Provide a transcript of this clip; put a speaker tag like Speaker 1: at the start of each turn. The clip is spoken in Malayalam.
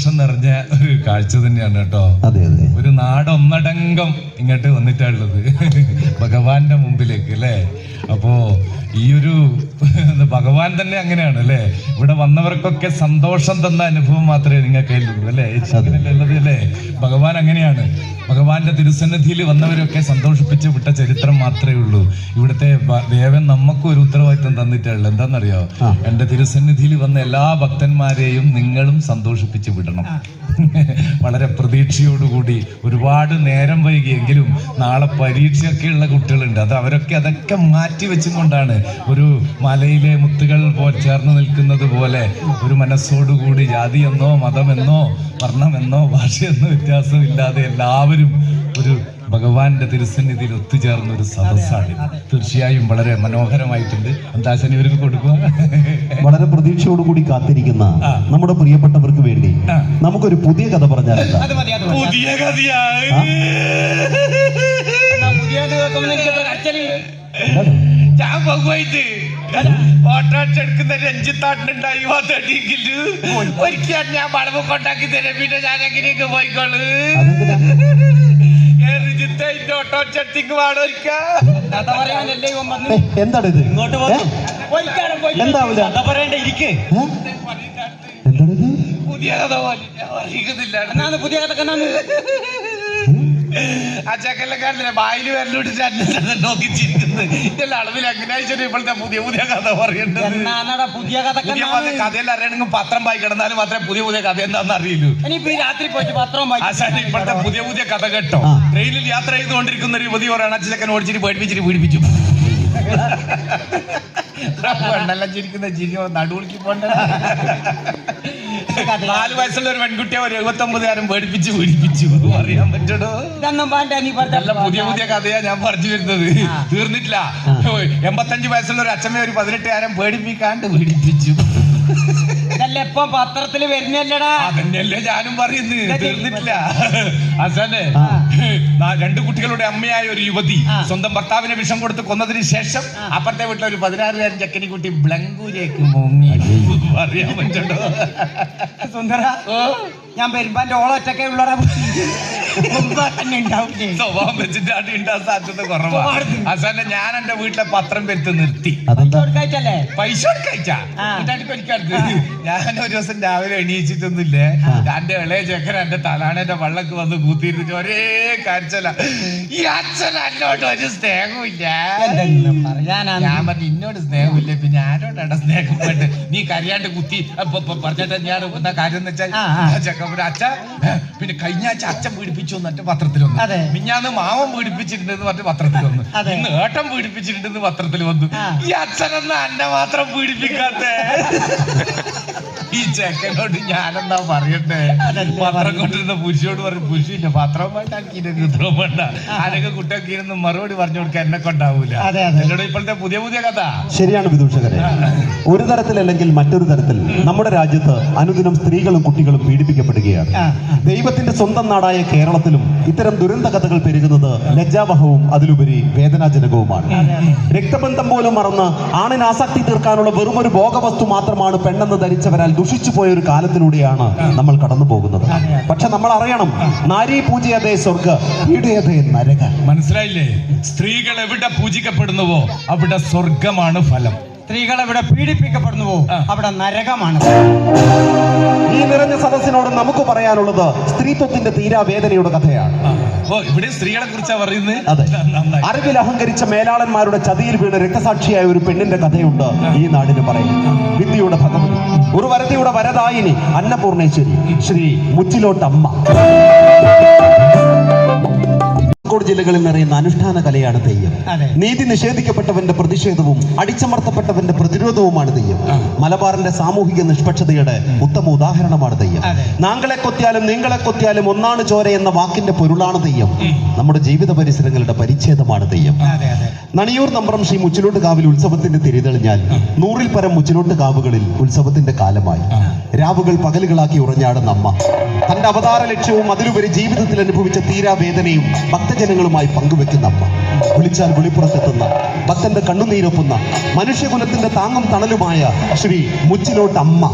Speaker 1: സന്തോഷം നിറഞ്ഞ ഒരു കാഴ്ച തന്നെയാണ് കേട്ടോ.
Speaker 2: അതെ അതെ.
Speaker 1: ഒരു നാടൊന്നടങ്കം ഇങ്ങോട്ട് വന്നിട്ടുള്ളത് ഭഗവാന്റെ മുമ്പിലേക്ക് അല്ലേ? അപ്പോ ഈ ഒരു ഭഗവാൻ തന്നെ അങ്ങനെയാണ് അല്ലേ? ഇവിടെ വന്നവർക്കൊക്കെ സന്തോഷം തന്ന അനുഭവം മാത്രമേ നിങ്ങൾക്ക് ഉള്ളൂ അല്ലേ? ഉള്ളത് അല്ലേ? ഭഗവാൻ അങ്ങനെയാണ്. ഭഗവാന്റെ തിരുസന്നിധിയിൽ വന്നവരൊക്കെ സന്തോഷിപ്പിച്ച് വിട്ട ചരിത്രം മാത്രമേ ഉള്ളൂ. ഇവിടുത്തെ ദേവൻ നമുക്ക് ഒരു ഉത്തരവാദിത്വം തന്നിട്ടുള്ളൂ. എന്താണെന്നറിയോ? എന്റെ തിരുസന്നിധിയിൽ വന്ന എല്ലാ ഭക്തന്മാരെയും നിങ്ങളും സന്തോഷിപ്പിച്ച് വിടണം. വളരെ പ്രതീക്ഷയോടുകൂടി ഒരുപാട് നേരം വൈകിയെങ്കിലും നാളെ പരീക്ഷയൊക്കെ ഉള്ള കുട്ടികളുണ്ട്. അത് അവരൊക്കെ അതൊക്കെ മാറ്റി വെച്ചുകൊണ്ടാണ് ഒരു മലയിലെ മുത്തുകൾ ചേർന്ന് നിൽക്കുന്നത് പോലെ ഒരു മനസ്സോടുകൂടി ജാതിയെന്നോ മതമെന്നോ വർണമെന്നോ ഭാഷയെന്നോ വ്യത്യാസമില്ലാതെ എല്ലാവരും ഒരു ഭഗവാന്റെ തിരുസന്നിധിയിൽ ഒത്തുചേർന്ന ഒരു സദസ്സാണ് തീർച്ചയായും വളരെ മനോഹരമായിട്ടുണ്ട്. എന്താ ശനി ഇവർക്ക് കൊടുക്കുക?
Speaker 2: വളരെ പ്രതീക്ഷയോടുകൂടി കാത്തിരിക്കുന്ന നമ്മുടെ പ്രിയപ്പെട്ടവർക്ക് വേണ്ടി നമുക്കൊരു പുതിയ കഥ പറഞ്ഞാൽ
Speaker 1: പുതിയ? ഞാൻ പോകുമായിട്ട് ഓട്ടോറിക്ഷ എടുക്കുന്ന രഞ്ജിത്താട്ടിനുണ്ടായി ഒരിക്കൽ ഞാൻ വളവ് കൊണ്ടാക്കി തരാം. പിന്നെ ഞാൻ എങ്ങനെയൊക്കെ പോയിക്കോളൂ.
Speaker 3: വന്ന്
Speaker 2: ഏയ്, എന്താണ് ഇത്
Speaker 3: ഇങ്ങോട്ട്
Speaker 2: എന്താവില്ല?
Speaker 3: കഥ പറയണ്ട ഇരിക്ക്
Speaker 2: എന്താണ് ഇത്
Speaker 1: പുതിയ കഥ
Speaker 3: പുതിയ കഥ
Speaker 1: ആ ചക്കല്ലക്കാരനെ വായിൽ വരലോട്ട് നോക്കി ചിരിക്കുന്നത് ഇതെല്ലാം അളവിൽ എങ്ങനെയാ ഇപ്പോഴത്തെ പുതിയ പുതിയ കഥ
Speaker 3: പറയുന്നത് പുതിയ കഥ
Speaker 1: കഥയെല്ലാം അറിയണമെങ്കിൽ പത്രം വായി കിടന്നാലും മാത്രമേ പുതിയ പുതിയ കഥ എന്താണെന്ന് അറിയുള്ളൂ
Speaker 3: ഇനിയിപ്പോ രാത്രി പോയിട്ട് പത്രം വായിക്കും
Speaker 1: ഇപ്പോഴത്തെ പുതിയ പുതിയ കഥ കേട്ടോ. ട്രെയിനിൽ യാത്ര ചെയ്തുകൊണ്ടിരിക്കുന്ന ഒരു യുവതി പറയണ അച്ഛൻ ഓടിച്ചിട്ട് പേടിപ്പിച്ചിട്ട് പീഡിപ്പിച്ചു. പെണ്ണെല്ലാം ചിരിക്കുന്ന ചിരി നടുവിളിക്ക് പോണ്ട നാല് വയസ്സുള്ള ഒരു പെൺകുട്ടിയെ ഒരു എഴുപത്തി ഒമ്പതുകാരൻ പേടിപ്പിച്ച് പീഡിപ്പിച്ചു. അറിയാൻ പറ്റടോ നല്ല പുതിയ പുതിയ കഥയാ ഞാൻ പറഞ്ഞു വരുന്നത്. തീർന്നിട്ടില്ല. എൺപത്തഞ്ച് വയസ്സുള്ള ഒരു അച്ഛമ്മ ഒരു പതിനെട്ടുകാരൻ പേടിപ്പിക്കാണ്ട് പീഡിപ്പിച്ചു.
Speaker 3: ഇതല്ലേ ഇപ്പൊ പത്രത്തിൽ വരുന്നല്ലടാ
Speaker 1: അതന്നെയല്ലേ ഞാനും പറയുന്നത്. തീർന്നിട്ടില്ല. അസനെ രണ്ടു കുട്ടികളുടെ അമ്മയായ ഒരു യുവതി. സ്വന്തം ഭർത്താവിനെ വിഷം കൊടുത്ത് കൊന്നതിന് ശേഷം അപ്പുറത്തെ വീട്ടിലെ ഒരു പതിനാറുകാരൻ ചക്കനി കുട്ടി ബ്ലങ്കൂരേക്ക് മുങ്ങി. അറിയാൻ പറ്റണ്ടോ
Speaker 3: സുന്ദര ഞാൻ വരുമ്പോ എന്റെ ഓളൊറ്റക്കെ ഉള്ളടാ.
Speaker 1: സ്വഭാവം വെച്ചിട്ട് അടി ഉണ്ടാകാൻ സാധ്യത കുറവാണ് അസനെ ഞാൻ എന്റെ വീട്ടിലെ പത്രം പെരുത്ത് നിർത്തി. പൈസ കൊടുക്കഴിച്ചാ ഞാൻ ഒരു ദിവസം രാവിലെ എണീച്ചിട്ടൊന്നുമില്ലേ? എന്റെ ഇളയ ചെക്കൻ എന്റെ തലാണേന്റെ വള്ളക്ക് വന്ന് കൂത്തിയിരുന്നിട്ട് ഒരേ കരച്ചല. ഈ അച്ഛൻ എന്നോട് ഒരു സ്നേഹമില്ല ഞാൻ പറഞ്ഞു ഇന്നോട് സ്നേഹമില്ല പിന്നെ ആരോടാണ് സ്നേഹം വേണ്ട നീ കരയാണ്ട് കുത്തി അപ്പൊ പറഞ്ഞിട്ട് ഞാൻ എന്താ കാര്യം എന്ന് വെച്ചാൽ. ചെക്കൻ അച്ഛ പിന്നെ കഴിഞ്ഞ അച്ഛൻ അച്ഛൻ പീഡിപ്പിച്ചു എന്നിട്ട് പത്രത്തിൽ വന്നു. മിഞ്ഞാന്ന് മാവൻ പീഡിപ്പിച്ചിട്ടുണ്ടെന്ന് പറഞ്ഞിട്ട് പത്രത്തിൽ വന്നു. ഇന്ന് ഏട്ടൻ പീഡിപ്പിച്ചിട്ടുണ്ടെന്ന് പത്രത്തിൽ വന്നു ഈ അച്ഛനെന്ന് അന്നെ മാത്രം പീഡിപ്പിക്കാത്തെ? ഈ ചെക്കനോട് ഞാനെന്താ പറയട്ടെ?
Speaker 3: അതല്ലേ
Speaker 1: പത്രം കൊണ്ടിരുന്ന പുരുഷനോട് പറഞ്ഞു പുരുഷില്ല പത്രം വേണ്ട രുദ്രം വേണ്ട. ആരൊക്കെ കുട്ടിയൊക്കെ മറുപടി പറഞ്ഞു കൊടുക്കാൻ എന്നെ കൊണ്ടാവൂല.
Speaker 3: അതെ, അതെ.
Speaker 1: എന്നോട് ഇപ്പോഴത്തെ പുതിയ പുതിയ കഥ.
Speaker 2: ശരിയാണ് വിദൂഷകരെ. ഒരു തരത്തിലല്ലെങ്കിൽ മറ്റൊരു തരത്തിൽ നമ്മുടെ രാജ്യത്ത് അനുദിനം സ്ത്രീകളും കുട്ടികളും പീഡിപ്പിക്കപ്പെടുകയാണ്. ദൈവത്തിന്റെ സ്വന്തം നാടായ കേരളത്തിലും ഇത്തരം ദുരന്ത കഥകൾ പെരുകുന്നത് ലജ്ജാവഹവും അതിലുപരി വേദനാജനകവുമാണ്. രക്തബന്ധം പോലും മറന്ന് ആണിന് ആസക്തി തീർക്കാനുള്ള വെറുമൊരു ഭോഗവസ്തു മാത്രമാണ് പെണ്ണെന്ന് ധരിച്ചവരാൽ ദുഷിച്ചു പോയ ഒരു കാലത്തിലൂടെയാണ് നമ്മൾ കടന്നു പോകുന്നത്. പക്ഷെ നമ്മൾ അറിയണം നാരി പൂജയതേ സ്വർഗ പീഡയതേ നരക.
Speaker 1: മനസ്സിലായില്ലേ? സ്ത്രീകൾ എവിടെ പൂജിക്കപ്പെടുന്നുവോ അവിടെ സ്വർഗമാണ് ഫലം.
Speaker 3: സ്ത്രീകൾ എവിടെ പീഡിപ്പിക്കപ്പെടുന്നുവോ അവിടെ നരകമാണ്
Speaker 2: ഈ നിറഞ്ഞ സദസ്സിനോട് നമുക്ക് പറയാനുള്ളത് സ്ത്രീത്വത്തിന്റെ തീരാവേദനയുടെ കഥയാണ്.
Speaker 1: ഓ ഇവിടെ സ്ത്രീകളെ കുറിച്ചാ പറയുന്നത്
Speaker 2: അറിവിൽ അഹങ്കരിച്ച മേലാളന്മാരുടെ ചതിയിൽ വീണ് രക്തസാക്ഷിയായ ഒരു പെണ്ണിന്റെ കഥയുണ്ട് ഈ നാടിന് പറയും വിദ്യയുടെ ഭഗവതി ഒരു വരതിയുടെ വരദായിനി അന്നപൂർണേശ്വരി ശ്രീ മുച്ചിലോട്ടമ്മ. കോഴിക്കോട് ജില്ലകളിൽ നിറയുന്ന അനുഷ്ഠാന കലയാണ് തെയ്യം. നീതി നിഷേധിക്കപ്പെട്ടവന്റെ പ്രതിഷേധവും അടിച്ചമർത്തപ്പെട്ടവന്റെ പ്രതിരോധവുമാണ് തെയ്യം. മലബാറിന്റെ സാമൂഹിക നിഷ്പക്ഷതയുടെ ഉത്തമ ഉദാഹരണമാണ് തെയ്യം. നാങ്കളെ കൊത്തിയാലും നിങ്ങളെ കൊത്തിയാലും ഒന്നാണ് ചോര എന്ന വാക്കിന്റെ പൊരുളാണ് തെയ്യം. നമ്മുടെ ജീവിത പരിസരങ്ങളുടെ പരിച്ഛേദമാണ് തെയ്യം. നണിയൂർ നമ്പ്രം ശ്രീ മുച്ചിലോട്ട് കാവിൽ ഉത്സവത്തിന്റെ തിരിതെളിഞ്ഞാൽ നൂറിൽ പരം മുച്ചിലോട്ട് കാവുകളിൽ ഉത്സവത്തിന്റെ കാലമായി. രാവുകൾ പകലുകളാക്കി ഉറഞ്ഞാടുന്ന അമ്മ. തന്റെ അവതാര ലക്ഷ്യവും അതിലുപരി ജീവിതത്തിൽ അനുഭവിച്ച തീരാവേദനയും ഭക്തജനങ്ങളുമായി പങ്കുവെക്കുന്ന അമ്മ. വിളിച്ചാൽ വിളിപ്പുറത്തെത്തുന്ന ഭക്തന്റെ കണ്ണുനീരൊപ്പുന്ന മനുഷ്യകുലത്തിന്റെ താങ്ങും തണലുമായ ശ്രീ മുച്ചിലോട്ടമ്മ.